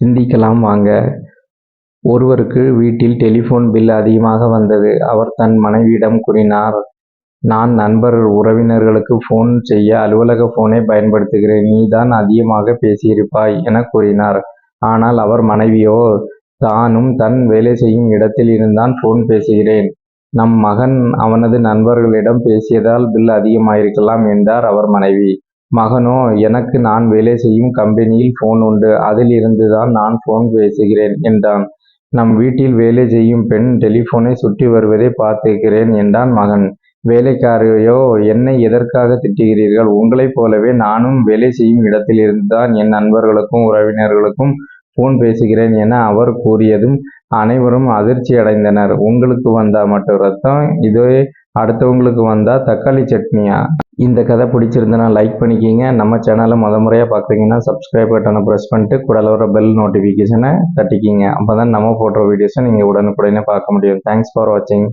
சிந்திக்கலாம் வாங்க ஒருவருக்கு வீட்டில் டெலிஃபோன் பில் அதிகமாக வந்தது. அவர் தன் மனைவியிடம் கூறினார் நான் நண்பர் உறவினர்களுக்கு ஃபோன் செய்ய அலுவலக ஃபோனை பயன்படுத்துகிறேன். நீதான் அதிகமாக பேசியிருப்பாய் என கூறினார். ஆனால் அவர் மனைவியோ தானும் தன் வேலை செய்யும் இடத்தில் இருந்தான் ஃபோன் பேசுகிறேன். நம் மகன் அவனது நண்பர்களிடம் பேசியதால் பில் அதிகமாயிருக்கலாம் என்றார் அவர் மனைவி. மகனோ எனக்கு நான் வேலை செய்யும் கம்பெனியில் போன் உண்டு. அதில் இருந்துதான் நான் போன் பேசுகிறேன் என்றான். நம் வீட்டில் வேலை செய்யும் பெண் டெலிபோனை சுற்றி வருவதை பார்த்திருக்கிறேன் என்றான் மகன். வேலைக்காரையோ என்னை எதற்காக திட்டுகிறீர்கள். உங்களைப் போலவே நானும் வேலை செய்யும் இடத்தில் இருந்துதான் என் நண்பர்களுக்கும் உறவினர்களுக்கும் போன் பேசுகிறேன் என அவர் கூறியதும் அனைவரும் அதிர்ச்சி அடைந்தனர் உங்களுக்கு வந்தா மட்டும் ரத்தம் இதே அடுத்தவங்களுக்கு வந்தா தக்காளி சட்னியா? இந்த கதை பிடிச்சிருந்தனா லைக் பண்ணிக்கிங்க. நம்ம சேனலை முத முறையாக பார்க்குறீங்கன்னா சப்ஸ்கிரைப் பட்டனை ப்ரெஸ் பண்ணிட்டு கூட வர பெல் நோட்டிஃபிகேஷனை தட்டிக்கிங்க. அப்பதான் நம்ம போடுற வீடியோஸை நீங்கள் உடனுக்குடனே பார்க்க முடியும். தேங்க்ஸ் ஃபார் வாட்சிங்.